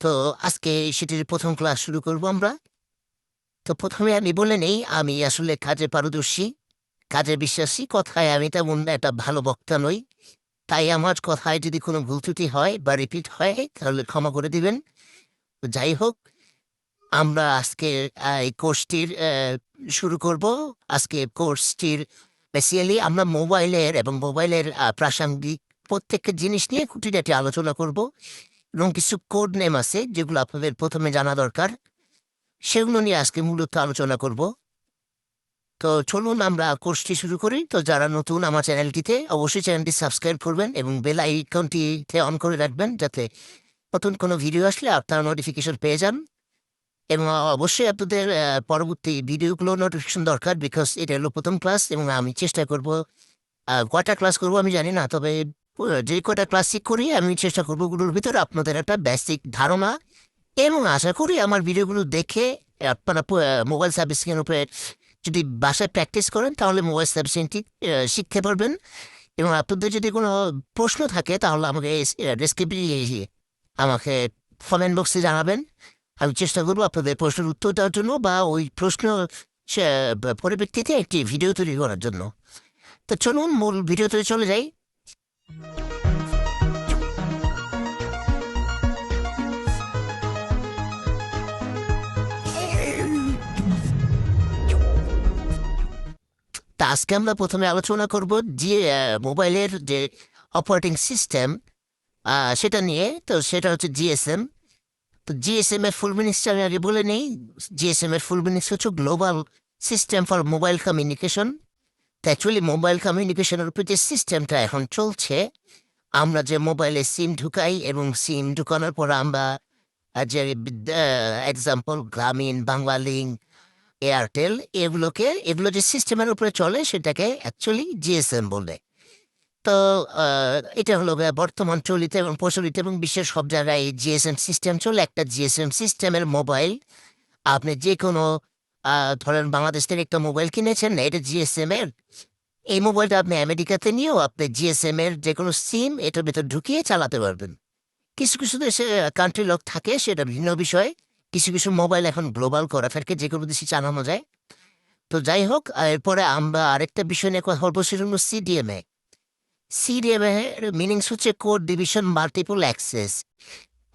তো আজকে সেটির প্রথম ক্লাস শুরু করব আমরা। তো প্রথমে আমি বলে নেই, আমি আসলে কাজে পারদর্শী, কাজে বিশ্বাসী, কথায় আমি তেমন একটা ভালো বক্তা নই। তাই আমার কথায় যদি কোনো ভুল ত্রুটি হয় বা রিপিট হয়, তাহলে ক্ষমা করে দিবেন। যাই হোক, আমরা আজকে এই কোর্সটির শুরু করব। আজকে কোর্সটির বেসিক্যালি আমরা মোবাইলের এবং মোবাইলের প্রাসঙ্গিক প্রত্যেকটা জিনিস নিয়ে খুঁটিনাটি আলোচনা করব। এবং কিছু কোড নেম আছে যেগুলো আপনাদের প্রথমে জানা দরকার। সেগুলো নিয়ে আজকে মূলত আলোচনা করব। তো চলুন আমরা কোর্সটি শুরু করি। তো যারা নতুন আমার চ্যানেলটিতে, অবশ্যই চ্যানেলটি সাবস্ক্রাইব করবেন এবং বেল আইকনটিতে অন করে রাখবেন যাতে নতুন কোনো ভিডিও আসলে আপনারা নোটিফিকেশন পেয়ে যান। এবং অবশ্যই আপনাদের পরবর্তী ভিডিওগুলো নোটিফিকেশন দরকার বিকজ এটা হলো প্রথম ক্লাস এবং আমি চেষ্টা করব কয়টা ক্লাস করব আমি জানি না, তবে যে কয়টা ক্লাসিক করি, আমি চেষ্টা করব ওগুলোর ভিতরে আপনাদের একটা বেসিক ধারণা। এবং আশা করি আমার ভিডিওগুলো দেখে আপনারা মোবাইল সার্ভিসিংয়ের উপরে যদি বাসায় প্র্যাকটিস করেন, তাহলে মোবাইল সার্ভিসিংটি শিখতে পারবেন। এবং আপনাদের যদি কোনো প্রশ্ন থাকে, তাহলে আমাকে ডেসক্রিপশন আমাকে কমেন্ট বক্সে জানাবেন। আমি চেষ্টা করব আপনাদের প্রশ্নের উত্তর দেওয়ার জন্য বা ওই প্রশ্ন পরিপ্রেক্ষিতে একটি ভিডিও তৈরি করার জন্য। তো চলুন, মূল ভিডিওতে চলে যাই। আজকে আমরা প্রথমে আলোচনা করব যে মোবাইলের যে অপারেটিং সিস্টেম সেটা নিয়ে। তো সেটা হচ্ছে জিএসএম তো জিএসএম এর ফুল মিনিংসটা আমি আগে বলে নেই। জিএসএম এর ফুল মিনিংস হচ্ছে global system for mobile communication actually mobile কমিউনিকেশনের উপর যে সিস্টেমটা এখন চলছে, আমরা যে মোবাইলে সিম ঢুকাই এবং সিম ঢুকানোর পর আমরা যে এক্সাম্পল গ্রামীণ বাংলা লিঙ্ক এয়ারটেল এগুলোকে, এগুলো যে সিস্টেমের উপরে চলে সেটাকে অ্যাকচুয়ালি জিএসএম বলে। তো এটা হলো বর্তমান চলিত এবং প্রচলিত এবং বিশ্বের সব জায়গায় জিএসএম সিস্টেম চলে। একটা জিএসএম সিস্টেমের মোবাইল আপনি যে কোনো ধরেন বাংলাদেশ থেকে একটা মোবাইল কিনেছেন, এটা জিএসএম এর এই মোবাইলটা আপনি আমেরিকাতে নিয়েও আপনি জিএসএম এর যে কোনো সিম এটার ভেতর ঢুকিয়ে চালাতে পারবেন। কিছু কিছু দেশে কান্ট্রি লক থাকে, সেটা ভিন্ন বিষয়। কিছু কিছু মোবাইল এখন গ্লোবাল করা থাকে যে কোনো দেশে চালানো যায়। তো যাই হোক এরপরে আমরা আরেকটা বিষয় নিয়ে কথা বলব, সেটা হলো সিডিএমএ সিডিএমএ মিনিংস হচ্ছে কোড ডিভিশন মাল্টিপল অ্যাক্সেস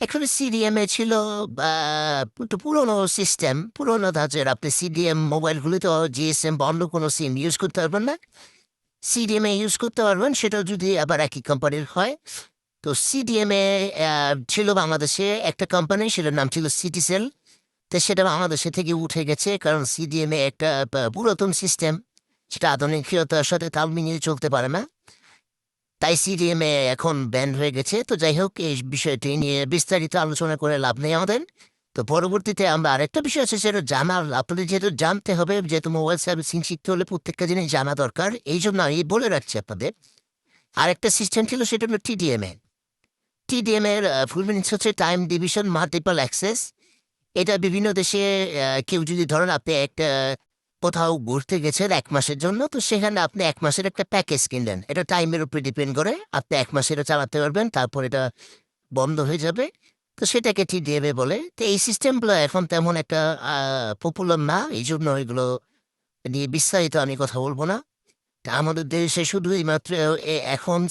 এখানে সিডিএমএ ছিল একটু পুরোনো সিস্টেম পুরোনো ধাঁচের। আপনি সিডিএম মোবাইলগুলিতে জিএসএম বা অন্য কোনো সিম ইউজ করতে পারবেন না। সিডিএমএ ইউজ করতে পারবেন, সেটাও যদি আবার একই কোম্পানির হয়। তো সিডিএমএ ছিল বাংলাদেশে একটা কোম্পানি সেটার নাম ছিল সিটিসেল তো সেটা বাংলাদেশে থেকে উঠে গেছে, কারণ সিডিএমএ একটা পুরাতন সিস্টেম সেটা আধুনিকতার সাথে তাল মিলিয়ে চলতে পারে না। তাই সিডিএমএ এখন ব্যান হয়ে গেছে। তো যাই হোক, এই বিষয়টি নিয়ে বিস্তারিত আলোচনা করে লাভ নেই আমাদের। তো পরবর্তীতে আমরা আরেকটা বিষয় আছে, সেটা জানার আপনাদের যেহেতু জানতে হবে, যেহেতু মোবাইল সার্ভিসিং শিখতে হলে প্রত্যেকটা জিনিস জানা দরকার এই জন্য আমি বলে রাখছি আপনাদের। আরেকটা সিস্টেম ছিল, সেটা হলো টিডিএমএ টিডিএম এর ফুল মিনিংস হচ্ছে টাইম ডিভিশন মাল্টিপল অ্যাক্সেস এটা বিভিন্ন দেশে কেউ যদি ধরেন আপনি একটা কোথাও ঘুরতে গেছেন এক মাসের জন্য, তো সেখানে আপনি এক মাসের একটা প্যাকেজ কিনলেন। এটা টাইমের উপরে ডিপেন্ড করে, আপনি এক মাস এটা চালাতে পারবেন, তারপর এটা বন্ধ হয়ে যাবে। তো সেটাকে ঠিক দেবে বলে, তো এই সিস্টেমগুলো এখন তেমন একটা পপুলার না এই জন্য এগুলো নিয়ে বিস্তারিত আমি কথা বলব না। আমাদের দেশে শুধুই মাত্র, এ- এখন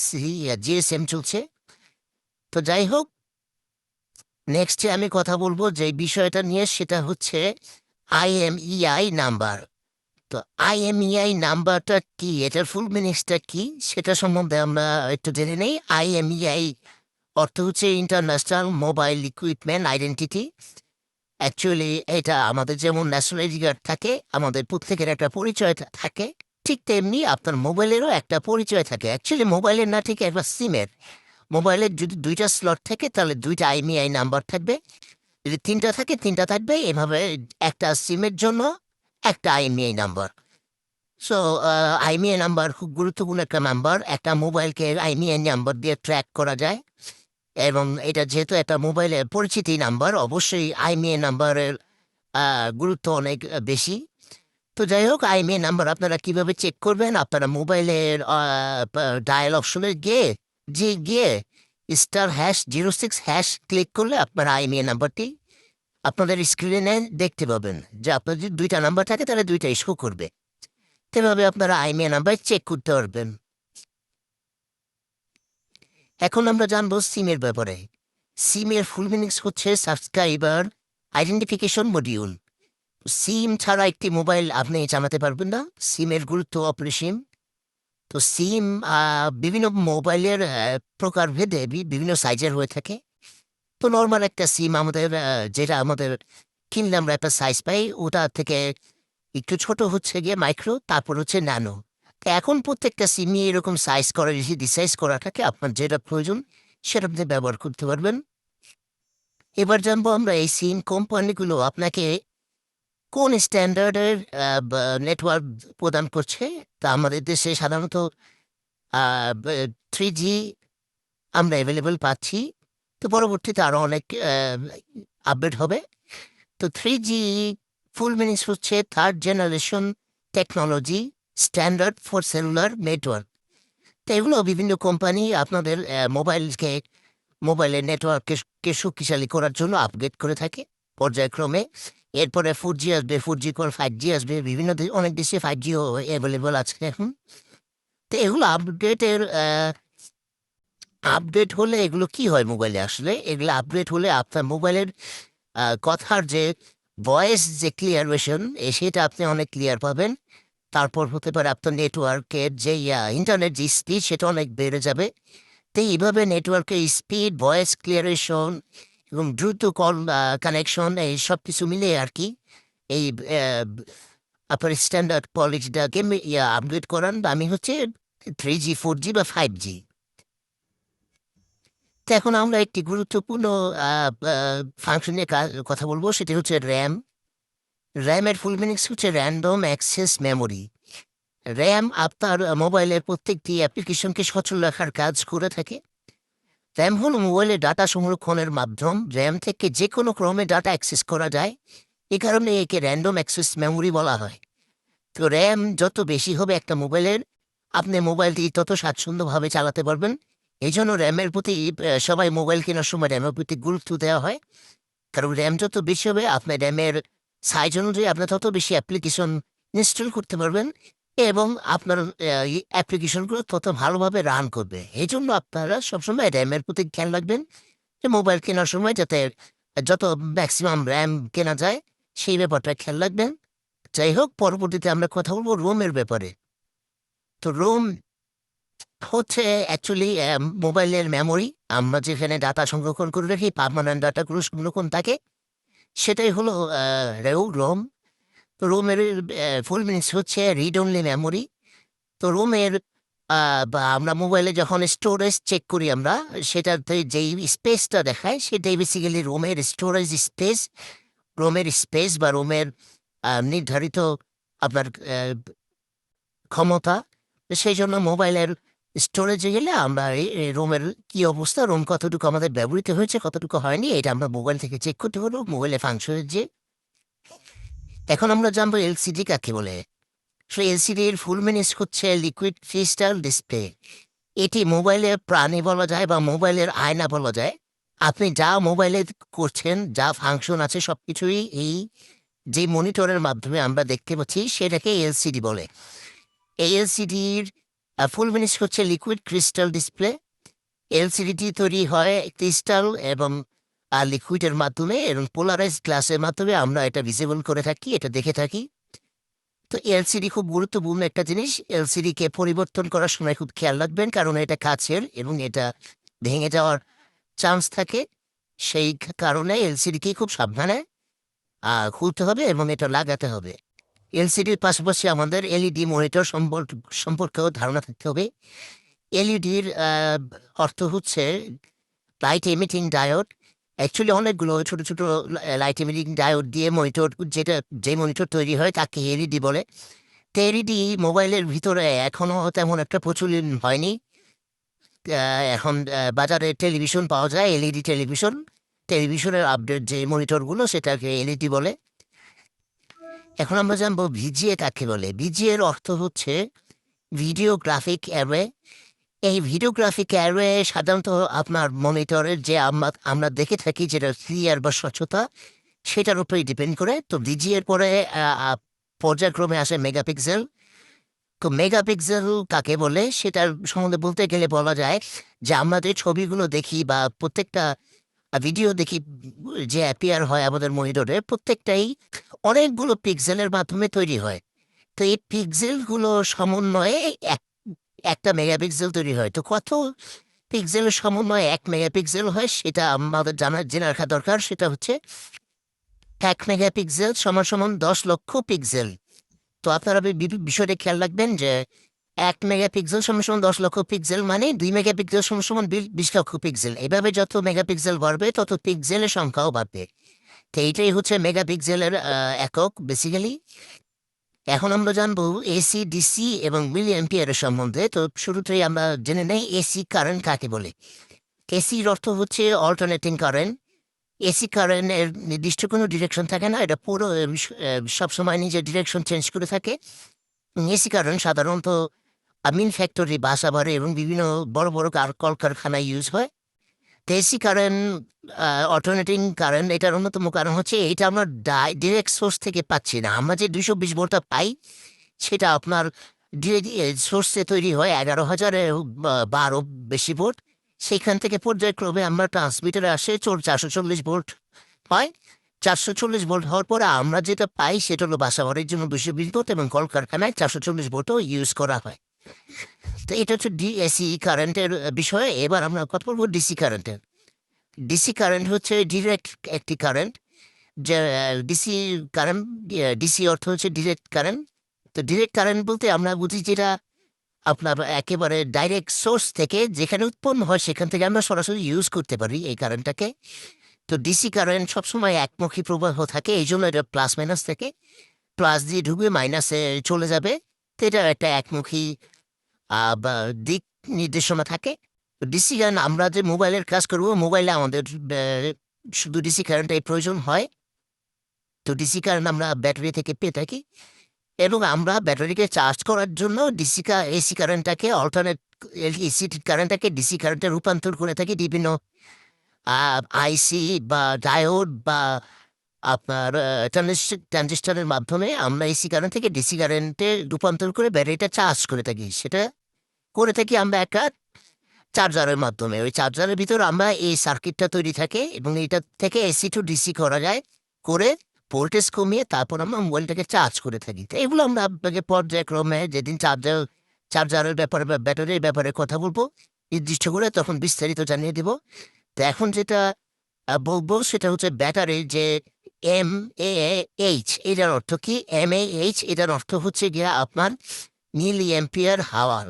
জিএসএম চলছে। তো যাই হোক নেক্সটে আমি কথা বলব যে বিষয়টা নিয়ে, সেটা হচ্ছে আইএমইআই নাম্বার তো আইএমইআই নাম্বারটা কি? এটার ফুল মিনিংসটা কি? সেটা সম্বন্ধে আমরা একটু জেনে নেই। আইএমইআই অর্থ হচ্ছে international mobile equipment identity actually এটা আমাদের যেমন ন্যাশনাল কার্ড থাকে, আমাদের প্রত্যেকের একটা পরিচয় থাকে। ঠিক তেমনি আপনার মোবাইলেরও একটা পরিচয় থাকে। অ্যাকচুয়ালি মোবাইলের না ঠিক একবার সিমের মোবাইলের যদি দুইটা স্লট থাকে, তাহলে দুইটা আইমিআই নাম্বার থাকবে। যদি তিনটা থাকে, তিনটা থাকবে। এভাবে একটা সিমের জন্য একটা IMEI number. So IMEI number, খুব গুরুত্বপূর্ণ একটা নাম্বার। একটা মোবাইলকে আইমিআই নাম্বার দিয়ে ট্র্যাক করা যায়। এবং এটা যেহেতু একটা মোবাইলের পরিচিতি নাম্বার, অবশ্যই আইমিআই নাম্বারের গুরুত্ব অনেক বেশি। তো যাই হোক আইমিআই নাম্বার আপনারা কীভাবে চেক করবেন? আপনারা মোবাইলের ডায়াল অপশনে গিয়ে, যে গিয়ে star hash zero six hash click করলে আপনার আইএমএ নাম্বারটি আপনাদের স্ক্রিনে দেখতে পাবেন যে আপনার যদি দুইটা নাম্বার থাকে, তাহলে দুইটা শো করবে। তেভাবে আপনারা আইএমএ নাম্বার চেক করতে পারবেন। এখন আমরা জানব সিমের ব্যাপারে। সিমের ফুল মিনিংস হচ্ছে সাবস্ক্রাইবার আইডেন্টিফিকেশন মডিউল সিম ছাড়া একটি মোবাইল আপনি চালাতে পারবেন না। সিমের গুরুত্ব অপরিসীম। তো সিম বিভিন্ন মোবাইলের প্রকারভেদে বিভিন্ন সাইজের হয়ে থাকে। তো নর্মাল একটা সিম আমাদের যেটা আমাদের কিনলে আমরা একটা সাইজ পাই, ওটা থেকে একটু ছোট হচ্ছে গিয়ে মাইক্রো তারপর হচ্ছে ন্যানো এখন প্রত্যেকটা সিমই এরকম সাইজ করা ডিসাইজ করা থাকে আপনার যেটা প্রয়োজন, সেটা আপনি ব্যবহার করতে পারবেন। এবার জানব আমরা এই সিম কোম্পানিগুলো আপনাকে কোন স্ট্যান্ডার্ডের নেটওয়ার্ক প্রদান করছে? তা আমাদের দেশে সাধারণত থ্রি জি আমরা অ্যাভেলেবল পাচ্ছি। তো পরবর্তীতে আরও অনেক আপডেট হবে। তো থ্রি জি ফুল মিনিংস হচ্ছে third generation technology standard for cellular network তো এগুলো বিভিন্ন কোম্পানি আপনাদের মোবাইলকে মোবাইলের নেটওয়ার্ককে শক্তিশালী করার জন্য আপগ্রেড করে থাকে পর্যায়ক্রমে। এরপরে ফোর জি আসবে ফোর জি পর ফাইভ জি আসবে, বিভিন্ন অনেক দেশে ফাইভ জিও অ্যাভেলেবল আছে এখন। তো এগুলো আপডেটের আপডেট হলে এগুলো কি হয় মোবাইলে আসলে? এগুলো আপডেট হলে আপনার মোবাইলের কথার যে ভয়েস যে ক্লিয়ার ক্লিয়ারেশন সেটা আপনি অনেক ক্লিয়ার পাবেন। তারপর হতে পারে আপনার নেটওয়ার্কের যে, ইয়া ইন্টারনেট যে স্পিড সেটা অনেক বেড়ে যাবে। তো এইভাবে নেটওয়ার্কের স্পিড ভয়েস ক্লিয়ারেশন এবং দ্রুত কল কানেকশন এই সব কিছু মিলে আর কি, এই আপনার স্ট্যান্ডার্ড কোয়ালিটিটাকে আপডেট করান। বা আমি হচ্ছে থ্রি জি ফোর জি বা ফাইভ জি তো এখন আমরা একটি গুরুত্বপূর্ণ ফাংশনের কথা বলব। সেটি হচ্ছে র্যাম র্যামের ফুল মিনিংস হচ্ছে র্যান্ডম অ্যাক্সেস মেমোরি র্যাম আপনার মোবাইলের প্রত্যেকটি অ্যাপ্লিকেশনকে সচল রাখার কাজ করে থাকে। র্যাম হল মোবাইলে ডাটা সংরক্ষণের মাধ্যম। র্যাম থেকে যে কোনো ক্রমে ডাটা অ্যাক্সেস করা যায়। এ কারণে একে র্যান্ডম অ্যাক্সেস মেমোরি বলা হয়। তো র্যাম যত বেশি হবে একটা মোবাইলের আপনি মোবাইলটি তত স্বাচ্ছন্দ্যভাবে চালাতে পারবেন। এই জন্য র্যামের প্রতি সবাই মোবাইল কেনার সময় র্যামের প্রতি গুরুত্ব দেওয়া হয়। কারণ র্যাম যত বেশি হবে আপনার র্যামের সাইজ অনুযায়ী আপনি তত বেশি অ্যাপ্লিকেশন ইনস্টল করতে পারবেন এবং আপনার অ্যাপ্লিকেশনগুলো তত ভালোভাবে রান করবে। এই জন্য আপনারা সবসময় র্যামের প্রতি খেয়াল রাখবেন যে মোবাইল কেনার সময় যাতে, যত ম্যাক্সিমাম র্যাম কেনা যায়, সেই ব্যাপারটা খেয়াল রাখবেন। যাই হোক, পরবর্তীতে আমরা কথা বলব রোমের ব্যাপারে। তো রোম হচ্ছে অ্যাকচুয়ালি মোবাইলের মেমোরি আমরা যেখানে ডাটা সংরক্ষণ করে রাখি পারমানেন্ট ডাটাগুলো সংরক্ষণ থাকে, সেটাই হলো রেউ রোম তো রোমের ফুল মিনিটস হচ্ছে রিড অনলি মেমোরি তো রোমের বা আমরা মোবাইলে যখন স্টোরেজ চেক করি আমরা, সেটাতে যেই স্পেসটা দেখায় সেটাই বেসিক্যালি রোমের স্টোরেজ স্পেস রোমের স্পেস বা রোমের নির্ধারিত আপনার ক্ষমতা। সেই জন্য মোবাইলের স্টোরেজে গেলে আমরা এই রোমের কি অবস্থা? রোম কতটুকু আমাদের ব্যবহৃত হয়েছে, কতটুকু হয়নি, এটা আমরা মোবাইল থেকে চেক করতে পারব, মোবাইলে ফাংশনের যে। এখন আমরা জানব এলসিডি কাকে বলে। সেই এলসিডির ফুল মিনিস হচ্ছে লিকুইড ক্রিস্টাল ডিসপ্লে এটি মোবাইলের প্রাণী বলা যায় বা মোবাইলের আয়না বলা যায়। আপনি যা মোবাইলে করছেন, যা ফাংশন আছে সব কিছুই এই, যে মনিটরের মাধ্যমে আমরা দেখতে পাচ্ছি, সেটাকে এলসিডি বলে। এই এলসিডির ফুল মিনিস হচ্ছে লিকুইড ক্রিস্টাল ডিসপ্লে এলসিডিটি তৈরি হয় ক্রিস্টাল এবং লিকুইডের মাধ্যমে এবং পোলারাইজ গ্লাসের মাধ্যমে আমরা এটা ভিজিবল করে থাকি, এটা দেখে থাকি। তো এলসিডি খুব গুরুত্বপূর্ণ একটা জিনিস। এলসিডি কে পরিবর্তন করার সময় খুব খেয়াল রাখবেন, কারণ এটা কাছের এবং এটা ভেঙে যাওয়ার চান্স থাকে। সেই কারণে এলসিডিকে খুব সাবধানে খুলতে হবে এবং এটা লাগাতে হবে। এলসিডির পাশাপাশি আমাদের এলইডি মনিটর সম্পর্ক, সম্পর্কেও ধারণা থাকতে হবে। এলইডির অর্থ হচ্ছে লাইট এমিটিং ডায়োড অ্যাকচুয়ালি অনেকগুলো ছোট ছোট লাইট এমিটিং ডায়োড দিয়ে মনিটর, যেটা, যে মনিটর তৈরি হয় তাকে এলইডি বলে। তো এলইডি মোবাইলের ভিতরে এখনও তেমন একটা প্রচলন হয়নি। এখন বাজারে টেলিভিশন পাওয়া যায়, এলইডি টেলিভিশন। টেলিভিশনের আপডেট যে মনিটরগুলো সেটাকে এলইডি বলে। এখন আমরা জানব ভিজিএ কাকে বলে। ভিজিএর অর্থ হচ্ছে ভিডিওগ্রাফিক অ্যারে এই ভিডিওগ্রাফিক ক্যারে সাধারণত আপনার মনিটরের যে আমরা দেখে থাকি যেটা ক্লিয়ার বা স্বচ্ছতা, সেটার উপরেই ডিপেন্ড করে। তো ডিজি এর পরে পর্যায়ক্রমে আসে মেগাপিক্সেল। তো মেগাপিক্সেল কাকে বলে সেটার সম্বন্ধে বলতে গেলে বলা যায় যে আমরা যে ছবিগুলো দেখি বা প্রত্যেকটা ভিডিও দেখি যে অ্যাপিয়ার হয় আমাদের মনিটরে প্রত্যেকটাই অনেকগুলো পিক্সেলের মাধ্যমে তৈরি হয়। তো এই পিক্সেলগুলো সমন্বয়ে এক- একটা মেগাপিক্সেল তৈরি হয়। তো কত পিক্সেলের সমন্বয়ে এক মেগাপিক্সেল হয় সেটা আমাদের জানার জেনে রাখা দরকার। সেটা হচ্ছে এক মেগাপিক্সেল সমান সমান দশ লক্ষ পিক্সেল তো আপনারা বিষয়টা খেয়াল রাখবেন যে এক মেগাপিক্সেল সমান সমান দশ লক্ষ পিক্সেল মানে দুই মেগাপিক্সেল সমান সমান বিশ লক্ষ পিক্সেল। এভাবে যত মেগাপিক্সেল বাড়বে, তত পিক্সেলের সংখ্যাও বাড়বে। তো এইটাই হচ্ছে মেগাপিক্সেলের একক বেসিক্যালি এখন আমরা জানব এসি ডিসি এবং মিলি এম্পিয়ারের সম্বন্ধে। তো শুরুতেই আমরা জেনে নেই এসি কারেন্ট কাকে বলে। এসির অর্থ হচ্ছে অল্টারনেটিং কারেন্ট এসি কারেন্টের নির্দিষ্ট কোনো ডিরেকশন থাকে না। এটা পুরো সবসময় নিজের ডিরেকশন চেঞ্জ করে থাকে। এসি কারেন্ট সাধারণত আমিন ফ্যাক্টরি বাসা বাড়ি এবং বিভিন্ন বড় বড় কার কলকারখানায় ইউজ হয়। এসি কারেন্ট অল্টারনেটিং কারেন্ট এটার অন্যতম কারণ হচ্ছে এটা আমরা ডাই ডিরেক্ট সোর্স থেকে পাচ্ছি না। আমরা যে দুশো বিশ ভোল্টটা পাই, সেটা আপনার সোর্সে তৈরি হয় এগারো হাজারে বারো বেশি ভোল্ট। সেখান থেকে পর্যায়ক্রমে আমরা ট্রান্সমিটারে আসে চোর চারশো চল্লিশ ভোল্ট হয়। চারশো চল্লিশ ভোল্ট হওয়ার পরে আমরা যেটা পাই সেটা হলো বাসাবাড়ির জন্য দুশো বিশ ভোল্ট এবং কলকারখানায় চারশো চল্লিশ ভোল্টও ইউজ করা হয়। তো এটা হচ্ছে ডিএসি কারেন্টের বিষয়ে। এবার আমরা কথা বলব ডিসি কারেন্টের ডিসি কারেন্ট হচ্ছে ডিরেক্ট একটি কারেন্ট যে ডিসি কারেন্ট ডিসি অর্থ হচ্ছে ডিরেক্ট কারেন্ট তো ডিরেক্ট কারেন্ট বলতে আমরা বুঝি যেটা আপনার একেবারে ডাইরেক্ট সোর্স থেকে যেখানে উৎপন্ন হয়, সেখান থেকে আমরা সরাসরি ইউজ করতে পারি এই কারেন্টটাকে তো ডিসি কারেন্ট সবসময় একমুখী প্রবাহ থাকে, এই জন্য এটা প্লাস মাইনাস থেকে। প্লাস দিয়ে ঢুকবে মাইনাসে চলে যাবে। তো এটা একটা একমুখী দিক নির্দেশনা থাকে ডিসি কারেন্ট আমরা যে মোবাইলের কাজ করব, মোবাইলে আমাদের শুধু ডিসি কারেন্টের প্রয়োজন হয়। তো ডিসি কারেন্ট আমরা ব্যাটারি থেকে পেয়ে থাকি এবং আমরা ব্যাটারিকে চার্জ করার জন্য ডিসি কা, এসি কারেন্টটাকে, অল্টারনেট এসি কারেন্টটাকে ডিসি কারেন্টে রূপান্তর করে থাকি বিভিন্ন আইসি বা ডায়োড বা আপনার ট্রানজিস্টারের মাধ্যমে আমরা এসি কারেন্ট থেকে ডিসি কারেন্টে রূপান্তর করে ব্যাটারিটা চার্জ করে থাকি। সেটা করে থাকি আমরা একটা চার্জারের মাধ্যমে। ওই চার্জারের ভিতর আমরা এই সার্কিটটা তৈরি থাকে এবং এটা থেকে এসি টু ডিসি করা যায় করে ভোল্টেজ কমিয়ে তারপর আমরা মোবাইলটাকে চার্জ করে থাকি। তো এগুলো আমরা আপনাকে পর্যায়ক্রমে যেদিন চার্জার চার্জারের ব্যাপারে বা ব্যাটারির ব্যাপারে কথা বলব, নির্দিষ্ট করে তখন বিস্তারিত জানিয়ে দেব। তো এখন যেটা বলব সেটা হচ্ছে ব্যাটারি যে এম এ এইচ এটার অর্থ কি? এম এ এইচ এটার অর্থ হচ্ছে গিয়া আপনার মিলি এম্পিয়ার হাওয়ার।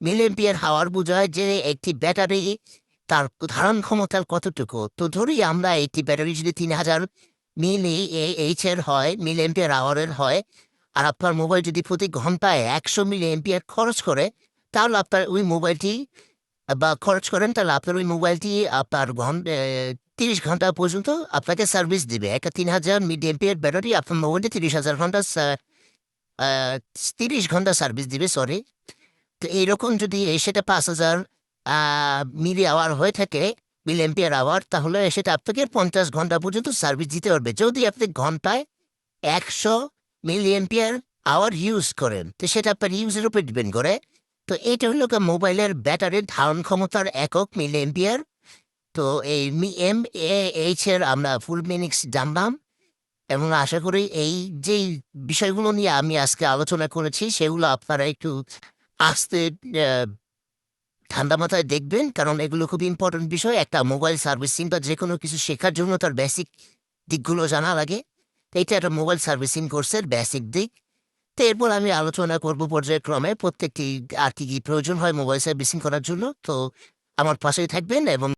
মিলি এম্পিয়ার হাওয়ার বোঝায় যে একটি ব্যাটারি, তার ধারণ ক্ষমতার কতটুকু? তো ধরি আমরা একটি ব্যাটারি যদি তিন হাজার মিলি এইচ এর হয় মিলি এম্পিয়ার আওয়ারের হয়, আর আপনার মোবাইল যদি প্রতি ঘন্টায় একশো মিলি এম্পিয়ার খরচ করে, তাহলে আপনার ওই মোবাইলটি, বা খরচ করেন, তাহলে আপনার ওই মোবাইলটি আপনার ঘণ্টা তিরিশ ঘণ্টা পর্যন্ত আপনাকে সার্ভিস দিবে। একটা তিন হাজার মিলি এম্পিয়ার ব্যাটারি আপনার মোবাইলটি তিরিশ হাজার ঘণ্টা তিরিশ ঘণ্টা সার্ভিস দিবে সরি তো এইরকম যদি সেটা পাঁচ হাজার মিলি আওয়ার হয়ে থাকে মিলি এম্পিয়ার আওয়ার তাহলে সেটা আপনাকে পঞ্চাশ ঘণ্টা পর্যন্ত সার্ভিস দিতে পারবে। যদি আপনি ঘন্টায় একশো মিলি এম্পিয়ার আওয়ার ইউজ করেন, তো সেটা আপনার ইউজের উপর ডিপেন্ড করে। তো এটা হলো মোবাইলের ব্যাটারির ধারণ ক্ষমতার একক মিলি এম্পিয়ার তো এই এম এইচ এর আমরা ফুল মিনিক্স জানলাম এবং আশা করি এই যেই বিষয়গুলো নিয়ে আমি আজকে আলোচনা করেছি সেগুলো আপনারা একটু আস্তে ঠান্ডা মাথায় দেখবেন। কারণ এগুলো খুব ইম্পর্টেন্ট বিষয়। একটা মোবাইল সার্ভিসিং বা যে কোনো কিছু শেখার জন্য তার বেসিক দিকগুলো জানা লাগে। এটা একটা মোবাইল সার্ভিসিং কোর্সের বেসিক দিক। তো এরপর আমি আলোচনা করব পর্যায়ক্রমে। প্রত্যেকটি আর কি কি প্রয়োজন হয় মোবাইল সার্ভিসিং করার জন্য। তো আমার পাশেই থাকবেন এবং